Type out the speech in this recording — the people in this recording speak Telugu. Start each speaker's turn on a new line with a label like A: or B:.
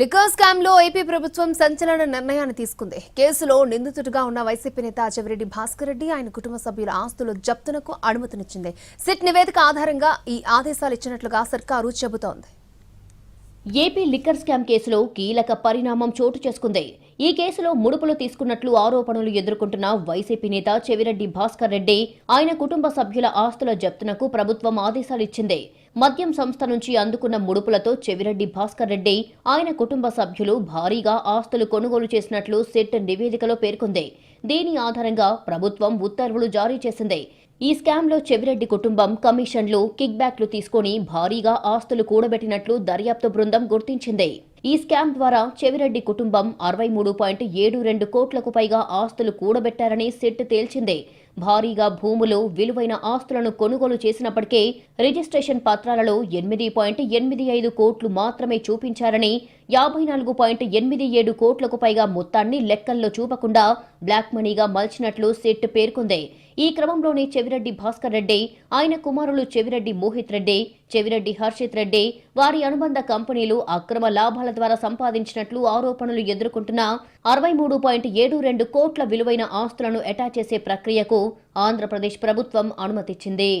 A: లిక్కర్ స్కామ్లో ఏపీ ప్రభుత్వం సంచలన నిర్ణయాన్ని తీసుకుంది. కేసులో నిందితుడిగా ఉన్న వైసీపీ నేత చెవిరెడ్డి భాస్కర్ రెడ్డి ఆయన కుటుంబ సభ్యుల ఆస్తుల జప్తునకు అనుమతినిచ్చింది. సిట్ నివేదిక ఆధారంగా ఈ ఆదేశాలు ఇచ్చినట్లుగా సర్కారు చెబుతోంది.
B: ఏపీ లిక్కర్ స్కామ్ కేసులో కీలక పరిణామం చోటు చేసుకుంది. ఈ కేసులో ముడుపులు తీసుకున్నట్లు ఆరోపణలు ఎదుర్కొంటున్న వైసీపీ నేత చెవిరెడ్డి భాస్కర్ రెడ్డి ఆయన కుటుంబ సభ్యుల ఆస్తుల జప్తునకు ప్రభుత్వం ఆదేశాలిచ్చింది మద్యం సంస్థ నుంచి అందుకున్న ముడుపులతో చెవిరెడ్డి భాస్కర్ రెడ్డి ఆయన కుటుంబ సభ్యులు భారీగా ఆస్తులు కొనుగోలు చేసినట్లు సెట్ నివేదికలో పేర్కొంది. దీని ఆధారంగా ప్రభుత్వం ఉత్తర్వులు జారీ చేసింది? ఈ స్కామ్లో చెవిరెడ్డి కుటుంబం కమిషన్లు కిక్ బ్యాక్లు తీసుకుని భారీగా ఆస్తులు కూడబెట్టినట్లు దర్యాప్తు బృందం గుర్తించింది. ఈ స్కామ్ ద్వారా చెవిరెడ్డి కుటుంబం అరవై మూడు పాయింట్ ఏడు రెండు కోట్లకు పైగా ఆస్తులు కూడబెట్టారని సెట్ తేల్చింది. భారీగా భూములు విలువైన ఆస్తులను కొనుగోలు చేసినప్పటికే రిజిస్ట్రేషన్ పత్రాలలో ఎనిమిది పాయింట్ ఎనిమిది ఐదు కోట్లు మాత్రమే చూపించారని యాభై నాలుగు పాయింట్ ఎనిమిది ఏడు కోట్లకు పైగా మొత్తాన్ని లెక్కల్లో చూపకుండా బ్లాక్ మనీగా మలిచినట్లు సెట్ పేర్కొంది. ఈ క్రమంలోనే చెవిరెడ్డి భాస్కర్ రెడ్డి ఆయన కుమారులు చెవిరెడ్డి మోహిత్ రెడ్డి చెవిరెడ్డి హర్షిత్ రెడ్డి వారి అనుబంధ కంపెనీలు అక్రమ లాభాల ద్వారా సంపాదించినట్లు ఆరోపణలు ఎదుర్కొంటున్న అరవై మూడు పాయింట్ ఏడు రెండు కోట్ల విలువైన ఆస్తులను అటాచ్ చేసే ప్రక్రియకు ఆంధ్రప్రదేశ్ ప్రభుత్వం అనుమతిచ్చింది.